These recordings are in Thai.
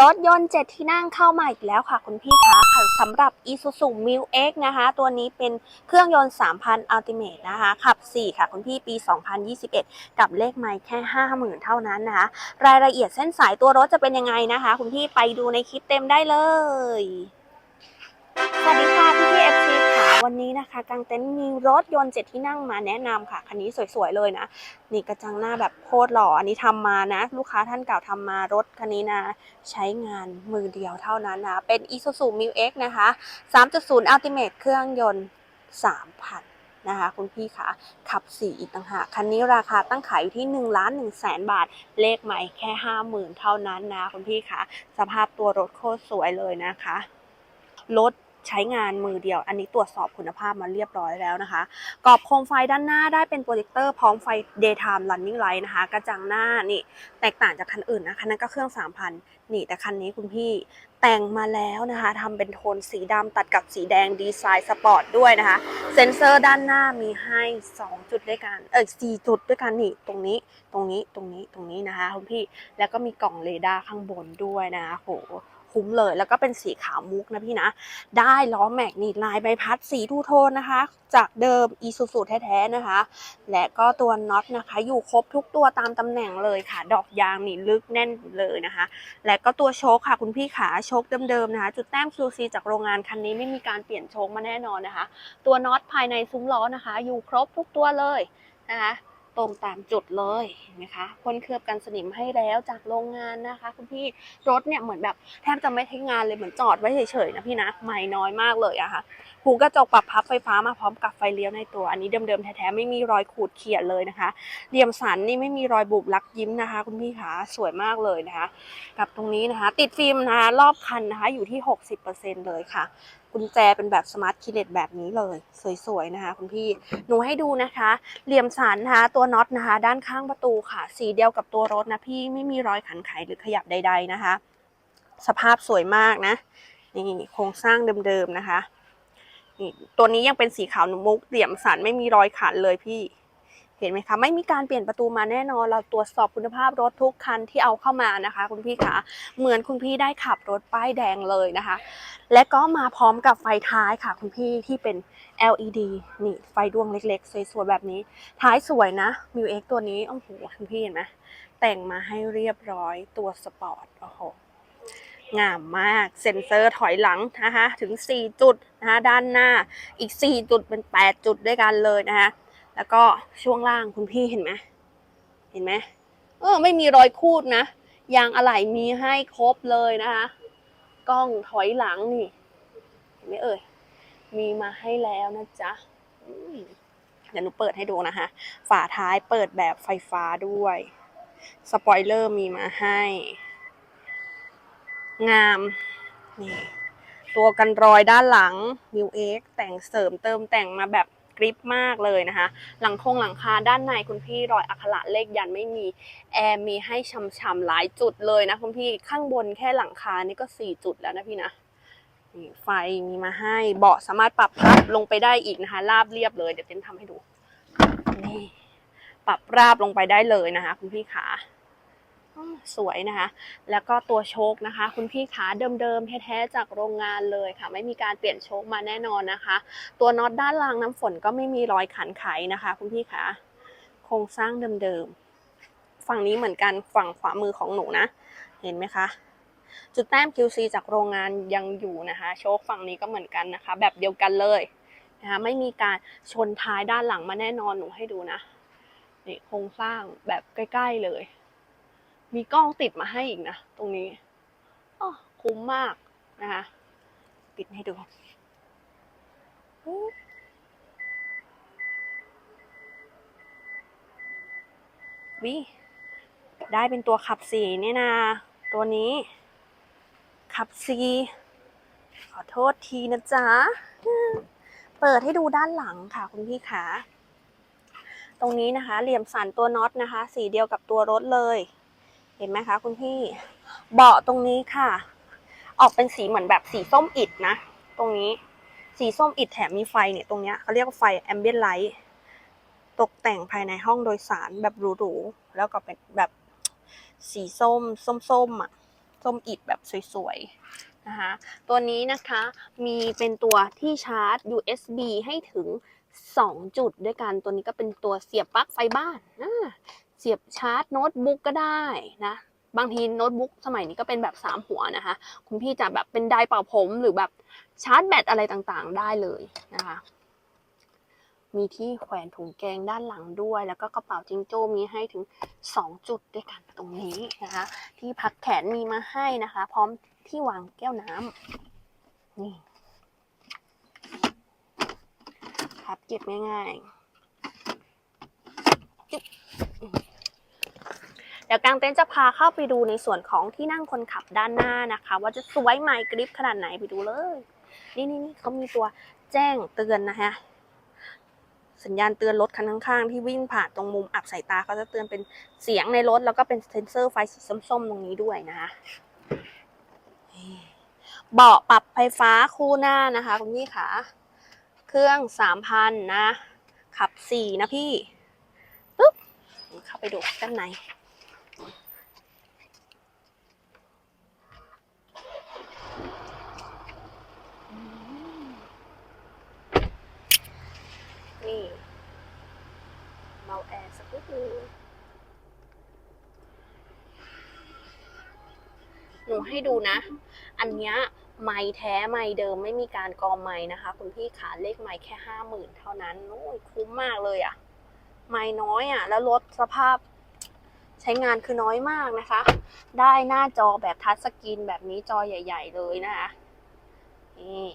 รถยนต์เจ็ดที่นั่งเข้ามาอีกแล้วค่ะคุณพี่คะค่ะสำหรับ Isuzu m i l X นะคะ ตัวนี้เป็นเครื่องยนต์ 3,000 Ultimate นะคะ ขับ 4 ค่ะคุณพี่ปี 2021 กับเลขไมล์แค่ 50,000 เท่านั้นนะคะ รายละเอียดเส้นสายตัวรถจะเป็นยังไงนะคะ คุณพี่ไปดูในคลิปเต็มได้เลย สวัสดีค่ะพี่พี่เอฟ วันนี้นะคะกางเต็นท์มีรถยนต์เจ็ดที่นั่งมาแนะนำค่ะ คันนี้สวยๆเลยนะ นี่กระจังหน้าแบบโคตรหล่อ อันนี้ทำมานะ ลูกค้าท่านเก่าทำมารถคันนี้นะ ใช้งานมือเดียวเท่านั้นนะ เป็น Isuzu m i l X นะคะ 3.0 Ultimate เครื่องยนต์ 3,000นะคะคุณพี่คะขับ 4 อีกต่างหากคันนี้ราคาตั้งขายอยู่ที่1ล้าน1แสนบาท เลขใหม่แค่ 50,000 เท่านั้นนะคุณพี่คะสภาพตัวรถโคตรสวยเลยนะคะ รถ ใช้งานมือเดียว อันนี้ตรวจสอบคุณภาพมาเรียบร้อยแล้วนะคะ กรอบโคมไฟด้านหน้าได้เป็นโปรเจคเตอร์พร้อมไฟ daytime running light นะคะ กระจังหน้านี่แตกต่างจากคันอื่นนะคันนั้นก็เครื่อง 3,000 นี่แต่คันนี้คุณพี่แต่งมาแล้วนะคะทำเป็นโทนสีดำตัดกับสีแดงดีไซน์สปอร์ตด้วยนะคะ เซ็นเซอร์ด้านหน้ามีให้ 2 จุดด้วยกัน เออ4จุดด้วยกันนี่ตรงนี้ ตรงนี้ ตรงนี้ ตรงนี้นะคะคุณพี่ แล้วก็มีกล่องเรดาร์ข้างบนด้วยนะคะโห คุ้มเลย แล้วก็เป็นสีขาวมุกนะพี่นะ ได้ล้อแม็กนี่ลายใบพัดสีทูโทนนะคะ จากเดิมอีซูซูแท้ๆนะคะ และก็ตัวน็อตนะคะ อยู่ครบทุกตัวตามตำแหน่งเลยค่ะ ดอกยางนี่ลึกแน่นเลยนะคะ และก็ตัวโชคค่ะคุณพี่ขาโชคเดิมๆนะคะ จุดแต้ม QC จากโรงงานคันนี้ไม่มีการเปลี่ยนโชคมาแน่นอนนะคะ ตัวน็อตภายในซุ้มล้อนะคะ อยู่ครบทุกตัวเลยนะคะ ตรงตามจุดเลยนไหมคะพ่นเคลือบกันสนิมให้แล้วจากโรงงานนะคะ คุณพี่รถเนี่ยเหมือนแบบแทบจะไม่ใช้งานเลยเหมือนจอดไว้เฉยๆนะพี่นะไม่น้อยมากเลยอะค่ะหูกระจกปรับพับไฟฟ้ามาพร้อมกับไฟเลี้ยวในตัว อันนี้เดิมๆแท้ๆไม่มีรอยขูดเขียดเลยนะคะเหลี่ยมสันนี่ไม่มีรอยบุบลักยิ้มนะคะ คุณพี่ขาสวยมากเลยนะคะ กับตรงนี้นะคะ ติดฟิล์มนะคะรอบคันนะคะอยู่ที่ 60%เลยค่ะ กุญแจเป็นแบบสมาร์ทคีย์เลสแบบนี้เลย สวยๆนะคะ คุณพี่หนูให้ดูนะคะ เหลี่ยมสันนะคะตัวน็อตนะคะ ด้านข้างประตูค่ะ สีเดียวกับตัวรถนะพี่ไม่มีรอยขันไขหรือขยับใด ๆนะคะ สภาพสวยมากนะนี่โครงสร้างเดิมๆนะคะนี่ตัวนี้ยังเป็นสีขาวนุมุกเหลี่ยมสันไม่มีรอยขันเลยพี่ เห็นไหมคะไม่มีการเปลี่ยนประตูมาแน่นอน เราตรวจสอบคุณภาพรถทุกคันที่เอาเข้ามานะคะ คุณพี่คะเหมือนคุณพี่ได้ขับรถป้ายแดงเลยนะคะ และก็มาพร้อมกับไฟท้ายค่ะ คุณพี่ที่เป็น LED นี่ไฟดวงเล็กๆ สวยๆแบบนี้ ท้ายสวยนะ m ิว X ตัวนี้โอ้โหคุณพี่เห็นไหมแต่งมาให้เรียบร้อยตัวสปอร์ตโอ้โหงามมากเซ็นเซอร์ถอยหลังนะคะถึง 4 จุดนะคะด้านหน้าอีก 4 จุดเป็น 8 จุดด้วยกันเลยนะคะ แล้วก็ช่วงล่างคุณพี่เห็นไหมเห็นไหมเออไม่มีรอยคูดนะยางอะไหล่มีให้ครบเลยนะคะกล้องถอยหลังนี่เห็นไหมเอ่ยมีมาให้แล้วนะจ๊ะเดี๋ยวหนูเปิดให้ดูนะคะฝาท้ายเปิดแบบไฟฟ้าด้วย สปอยเลอร์มีมาให้ งามนี่ตัวกันรอยด้านหลัง New X แต่งเสริมเติมแต่งมาแบบ ริปมากเลยนะคะ หลังคงหลังคาด้านในคุณพี่รอยอักขระเลขยันไม่มี แอร์มีให้ช่ำๆหลายจุดเลยนะคุณพี่ข้างบนแค่หลังคานี่ก็ 4 จุดแล้วนะพี่นะไฟมีมาให้เบาะสามารถปรับพับลงไปได้อีกนะคะ ราบเรียบเลย เดี๋ยวเต้นทำให้ดูนี่ปรับราบลงไปได้เลยนะคะ คุณพี่ขา สวยนะคะ แล้วก็ตัวโชคนะคะ คุณพี่ขาเดิมๆแท้ๆจากโรงงานเลยค่ะ ไม่มีการเปลี่ยนโชคมาแน่นอนนะคะ ตัวน็อตด้านล่างน้ำฝนก็ไม่มีรอยขันไขนะคะ คุณพี่คะโครงสร้างเดิมๆฝั่งนี้เหมือนกันฝั่งขวามือของหนูนะ เห็นไหมคะจุดแต้ม QC จากโรงงานยังอยู่นะคะ โชคฝั่งนี้ก็เหมือนกันนะคะ แบบเดียวกันเลยนะคะไม่มีการชนท้ายด้านหลังมาแน่นอนหนูให้ดูนะนี่โครงสร้างแบบใกล้ ๆเลย มีกล้องติดมาให้อีกนะตรงนี้อ้อคุ้มมากนะคะปิดให้ดูวิได้เป็นตัวขับสีเนี่ยนะ ตัวนี้ ขับสีขอโทษทีนะจ๊ะ เปิดให้ดูด้านหลังค่ะคุณพี่ขา ตรงนี้นะคะ เหลี่ยมสันตัวน็อตนะคะ สีเดียวกับตัวรถเลย ห็นไหมคะคุณพี่ เบาะตรงนี้ค่ะ ออกเป็นสีเหมือนแบบสีส้มอิฐนะ ตรงนี้ สีส้มอิฐแถมมีไฟเนี่ยตรงเนี้ยเขาเรียกว่าไฟแอมเบียนไลท์ตกแต่งภายในห้องโดยสารแบบหรูๆ แล้วก็เป็นแบบสีส้ม ส้มๆอะ ส้มอิดแบบสวยๆ นะคะ ตัวนี้นะคะมีเป็นตัวที่ชาร์จ USB ให้ถึง 2 จุดด้วยกัน ตัวนี้ก็เป็นตัวเสียบปลั๊กไฟบ้าน เสียบชาร์จโน้ตบุ๊กก็ได้นะบางทีโน้ตบุ๊กสมัยนี้ก็เป็นแบบ 3 หัวนะคะ คุณพี่จะแบบเป็นไดร์เป่าผมหรือแบบชาร์จแบตอะไรต่างๆ ได้เลยนะคะ มีที่แขวนถุงแกงด้านหลังด้วย แล้วก็กระเป๋าจิงโจ้มีให้ถึง 2 จุดด้วยกันตรงนี้นะคะ ที่พักแขนมีมาให้นะคะ พร้อมที่วางแก้วน้ำนี่พับเก็บง่ายๆ ดี๋ยวกางเต็นท์จะพาเข้าไปดูในส่วนของที่นั่งคนขับด้านหน้านะคะ ว่าจะสวยใหม่กริปขนาดไหนไปดูเลย นี่นี่นี่เขามีตัวแจ้งเตือนนะคะสัญญาณเตือนรถคันข้างๆที่วิ่งผ่านตรงมุมอับสายตาเขาจะเตือนเป็นเสียงในรถ แล้วก็เป็นเซ็นเซอร์ไฟสีส้มๆ ตรงนี้ด้วยนะคะเบาะปรับไฟฟ้าคู่หน้านะคะคุณพี่ขาเครื่องสามพันนะ ขับสี่นะพี่ปุ๊บ เข้าไปดูด้านในเบ กนิดนึงหนูให้ดูนะ อันเนี้ยไม้แท้ไม้เดิมไม่มีการกอไม้นะคะ คุณพี่ขาเลขไม้แค่ห้าหมื่นเท่านั้นโอ้ยคุ้มมากเลยอะ่ะ ไม้น้อยอะ่ะ แล้วรถสภาพใช้งานคือน้อยมากนะคะ ได้หน้าจอแบบทัชสกรีนแบบนี้จอใหญ่ ๆ เลยนะคะนี่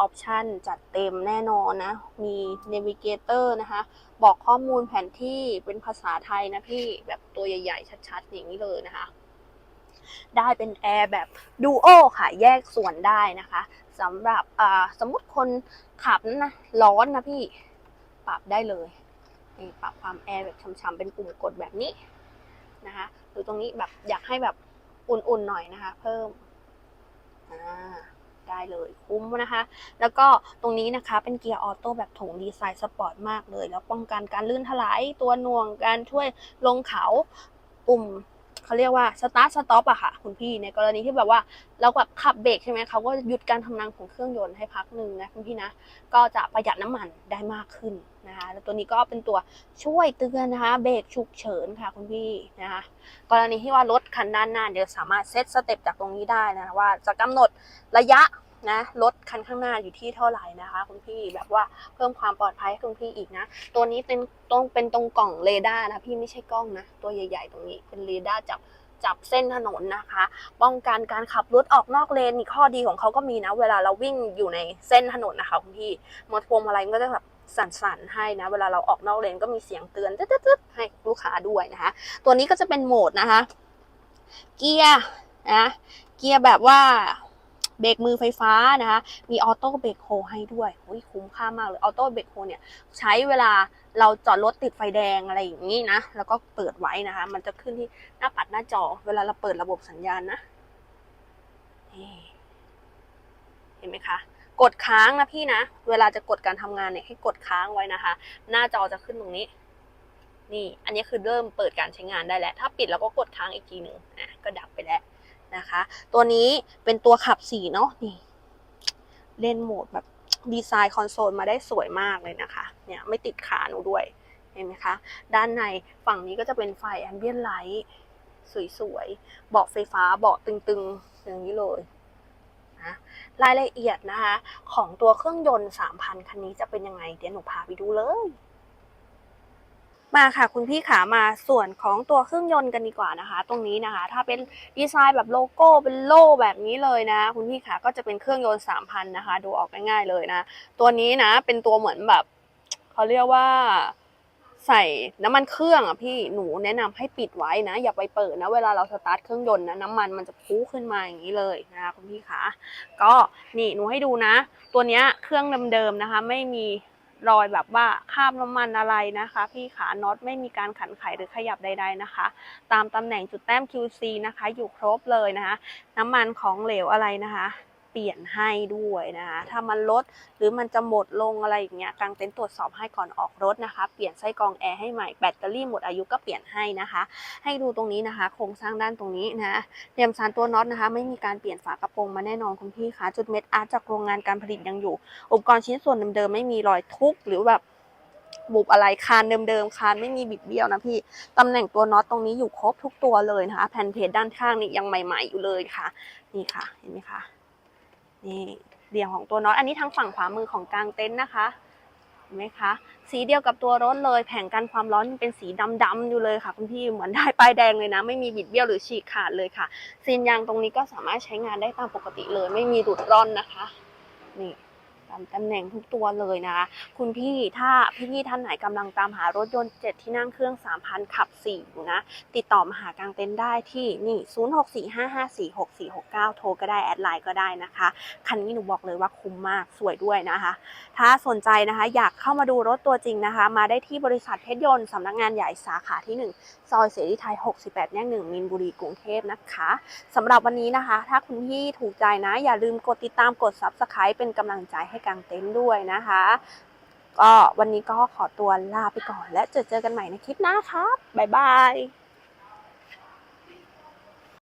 ออปชันจัดเต็มแน่นอนนะ มี Navigator นะคะ บอกข้อมูลแผนที่เป็นภาษาไทยนะพี่ แบบตัวใหญ่ๆ ชัดๆ อย่างนี้เลยนะคะ ได้เป็นแอร์แบบดูโอค่ะ แยกส่วนได้นะคะสำหรับสมมติคนขับนะร้อนนะพี่ ปรับได้เลยนี่ปรับความแอร์แบบช่ำๆเป็นปุ่มกดแบบนี้นะคะหรือตรงนี้แบบอยากให้แบบอุ่นๆหน่อยนะคะ เพิ่มอ่า ได้เลยคุ้มนะคะ แล้วก็ตรงนี้นะคะเป็นเกียร์ออโต้แบบถุงดีไซน์สปอร์ตมากเลย แล้วป้องกันการลื่นถลายตัวหน่วงการช่วยลงเขาปุ่ม เขาเรียกว่าสตาร์ทสต็อปอะค่ะ คุณพี่ในกรณีที่แบบว่าเราแบบขับเบรกใช่ไหมเขาก็หยุดการทำงานของเครื่องยนต์ให้พักหนึ่งนะคุณพี่นะ ก็จะประหยัดน้ำมันได้มากขึ้นนะคะแล้วตัวนี้ก็เป็นตัวช่วยเตือนนะคะเบรกฉุกเฉินค่ะคุณพี่นะคะกรณีที่ว่ารถคันด้านหน้าเดี๋ยวสามารถเซตสเต็ปจากตรงนี้ได้นะคะว่าจะกำหนดระยะ นะรถคันข้างหน้าอยู่ที่เท่าไหร่นะคะ คุณพี่แบบว่าเพิ่มความปลอดภัยให้คุณพี่อีกนะ ตัวนี้เป็นตรงเป็นตรงกล่องเรดาร์นะพี่ไม่ใช่กล้องนะ ตัวใหญ่ ๆ ตรงนี้เป็นเรดาร์จับจับเส้นถนนนะคะ ป้องกันการขับรถออกนอกเลนนี่ข้อดีของเขาก็มีนะ เวลาเราวิ่งอยู่ในเส้นถนนนะคะคุณพี่มอเตอร์พวงมาลัยมันก็จะแบบสั่นๆให้นะ เวลาเราออกนอกเลนก็มีเสียงเตือนตึ๊ดๆให้ลูกค้าด้วยนะคะ ตัวนี้ก็จะเป็นโหมดนะคะ เกียร์นะเกียร์แบบว่า เบรกมือไฟฟ้านะคะ มีออโต้เบรกโฮให้ด้วยโอ้ยคุ้มค่ามากเลยออโต้เบรกโฮเนี่ยใช้เวลาเราจอดรถติดไฟแดงอะไรอย่างนี้นะ แล้วก็เปิดไว้นะคะ มันจะขึ้นที่หน้าปัดหน้าจอ เวลาเราเปิดระบบสัญญาณนะเห็นไหมคะกดค้างนะพี่นะ เวลาจะกดการทำงานเนี่ยให้กดค้างไว้นะคะ หน้าจอจะขึ้นตรงนี้ นี่ อันนี้คือเริ่มเปิดการใช้งานได้แล้ว ถ้าปิดเราก็กดค้างอีกทีหนึ่งอะก็ดับไปแล้ว นะคะ ตัวนี้เป็นตัวขับสีเนาะนี่เล่นโหมดแบบดีไซน์คอนโซลมาได้สวยมากเลยนะคะ เนี่ยไม่ติดขาหนูด้วย เห็นไหมคะ ด้านในฝั่งนี้ก็จะเป็นไฟแอมเบียนไลท์สวยๆ เบาะไฟฟ้าเบาะตึงๆ อย่างนี้เลยนะรายละเอียดนะคะ ของตัวเครื่องยนต์ 3,000 คันนี้จะเป็นยังไง เดี๋ยวหนูพาไปดูเลย มาค่ะคุณพี่ขามาส่วนของตัวเครื่องยนต์กันดีกว่านะคะ ตรงนี้นะคะ ถ้าเป็นดีไซน์แบบโลโก้เป็นโล่แบบนี้เลยนะ คุณพี่ขาก็จะเป็นเครื่องยนต์3,000นะคะ ดูออกง่ายๆเลยนะ ตัวนี้นะเป็นตัวเหมือนแบบเขาเรียกว่าใส่น้ำมันเครื่องอะพี่หนูแนะนำให้ปิดไว้นะ อย่าไปเปิดนะ เวลาเราสตาร์ทเครื่องยนต์นะน้ำมันมันจะพุขึ้นมาอย่างนี้เลยนะคะคุณพี่ขาก็นี่หนูให้ดูนะ ตัวเนี้ยเครื่องเดิมๆนะคะ ไม่มี รอยแบบว่าคาบน้ำมันอะไรนะคะ พี่ขาน็อตไม่มีการขันไขหรือขยับใด ๆนะคะ ตามตำแหน่งจุดแต้ม QC นะคะ อยู่ครบเลยนะคะ น้ำมันของเหลวอะไรนะคะ ปลี่ยนให้ด้วยนะคะถ้ามันลดหรือมันจะหมดลงอะไรอย่างเงี้ยกางเต็นท์ตรวจสอบให้ก่อนออกรถนะคะ เปลี่ยนไส้กรองแอร์ให้ใหม่แบตเตอรี่หมดอายุก็เปลี่ยนให้นะคะ ให้ดูตรงนี้นะคะ โครงสร้างด้านตรงนี้นะเตรียมสารตัวน็อตนะคะ ไม่มีการเปลี่ยนฝากระโปรงมาแน่นอนคุณพี่คะจุดเม็ดอาร์ตจากโรงงานการผลิตยังอยู่ อุปกรณ์ชิ้นส่วนเดิมๆไม่มีรอยทุบหรือแบบบุบอะไรคานเดิมๆคานไม่มีบิดเบี้ยวนะพี่ตำแหน่งตัวน็อตตรงนี้อยู่ครบทุกตัวเลยนะคะ แผ่นเพจด้านข้างนี่ยังใหม่ๆอยู่เลยค่ะ นี่ค่ะเห็นไหมคะ นี่เรียงของตัวน็อตอันนี้ทางฝั่งขวามือของกลางเต็นท์นะคะเห็นไหมคะ สีเดียวกับตัวรถเลย แผงกันความร้อนเป็นสีดำๆอยู่เลยค่ะคุณพี่เหมือนได้ป้ายแดงเลยนะ ไม่มีบิดเบี้ยวหรือฉีกขาดเลยค่ะซีนยางตรงนี้ก็สามารถใช้งานได้ตามปกติเลย ไม่มีดูดร่อนนะคะ นี่ ตามตำแหน่งทุกตัวเลยนะคะ คุณพี่ถ้าพี่ๆท่านไหนกำลังตามหารถยนต์ 7 ที่นั่งเครื่อง 3,000 ขับ 4 อยู่นะ ติดต่อมาหากางเต็นท์ได้ที่นี่ 0645546469 โทรก็ได้ แอดไลน์ก็ได้นะคะ คันนี้หนูบอกเลยว่าคุ้มมากสวยด้วยนะคะ ถ้าสนใจนะคะอยากเข้ามาดูรถตัวจริงนะคะ มาได้ที่บริษัทเพชรยนต์สำนักงานใหญ่สาขาที่ 1 ซอยเสรีไทย 68 แยก1มินบุรีกรุงเทพนะคะสำหรับวันนี้นะคะ ถ้าคุณพี่ถูกใจนะ อย่าลืมกดติดตามกด Subscribe เป็นกำลังใจให้กางเต็นท์ด้วยนะคะ ก็วันนี้ก็ขอตัวลาไปก่อนและเจอเจอกันใหม่ในคลิปหน้าครับ บ๊ายบาย